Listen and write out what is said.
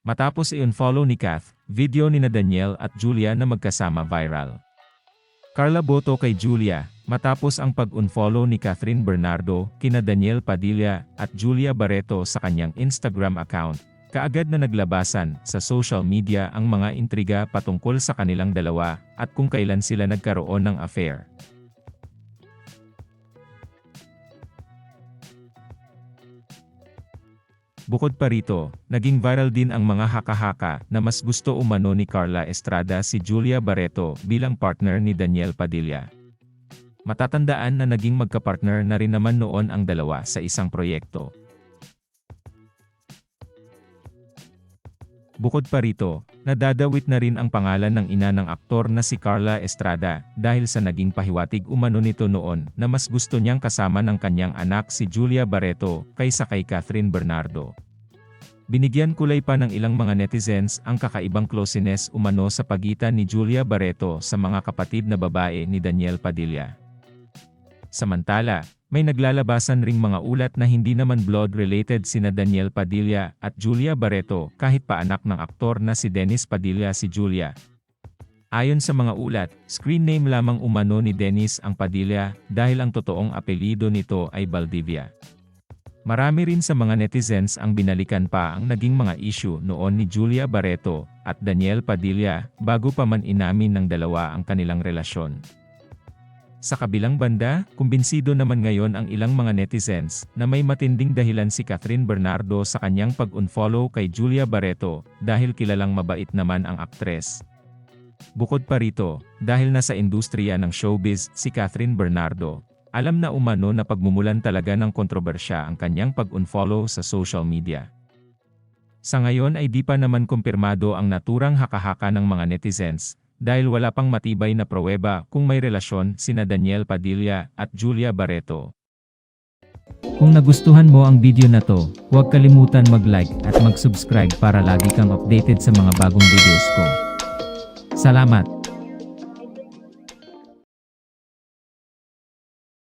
Matapos i-unfollow ni Kath, video ni na Daniel at Julia na magkasama viral. Carla Boto kay Julia, matapos ang pag-unfollow ni Catherine Bernardo, kina Daniel Padilla at Julia Barreto sa kanyang Instagram account, kaagad na naglabasan sa social media ang mga intriga patungkol sa kanilang dalawa at kung kailan sila nagkaroon ng affair. Bukod pa rito, naging viral din ang mga haka-haka na mas gusto umano ni Carla Estrada si Julia Barreto bilang partner ni Daniel Padilla. Matatandaan na naging magkapartner na rin naman noon ang dalawa sa isang proyekto. Bukod pa rito, nadadawit na rin ang pangalan ng ina ng aktor na si Carla Estrada dahil sa naging pahiwatig umano nito noon na mas gusto niyang kasama ng kanyang anak si Julia Barreto kaysa kay Catherine Bernardo. Binigyan kulay pa ng ilang mga netizens ang kakaibang closeness umano sa pagitan ni Julia Barreto sa mga kapatid na babae ni Daniel Padilla. Samantala, may naglalabasan ring mga ulat na hindi naman blood-related sina Daniel Padilla at Julia Barreto kahit pa anak ng aktor na si Dennis Padilla si Julia. Ayon sa mga ulat, screen name lamang umano ni Dennis ang Padilla dahil ang totoong apelido nito ay Valdivia. Marami rin sa mga netizens ang binalikan pa ang naging mga issue noon ni Julia Barreto at Daniel Padilla bago pa man inamin ng dalawa ang kanilang relasyon. Sa kabilang banda, kumbinsido naman ngayon ang ilang mga netizens na may matinding dahilan si Catherine Bernardo sa kanyang pag-unfollow kay Julia Barreto dahil kilalang mabait naman ang aktres. Bukod pa rito, dahil nasa industriya ng showbiz si Catherine Bernardo, alam na umano na pagmumulan talaga ng kontrobersya ang kanyang pag-unfollow sa social media. Sa ngayon ay di pa naman kumpirmado ang naturang haka-haka ng mga netizens, dahil wala pang matibay na pruweba kung may relasyon sina Daniel Padilla at Julia Barreto. Kung nagustuhan mo ang video na to, huwag kalimutan mag-like at mag-subscribe para lagi kang updated sa mga bagong videos ko. Salamat!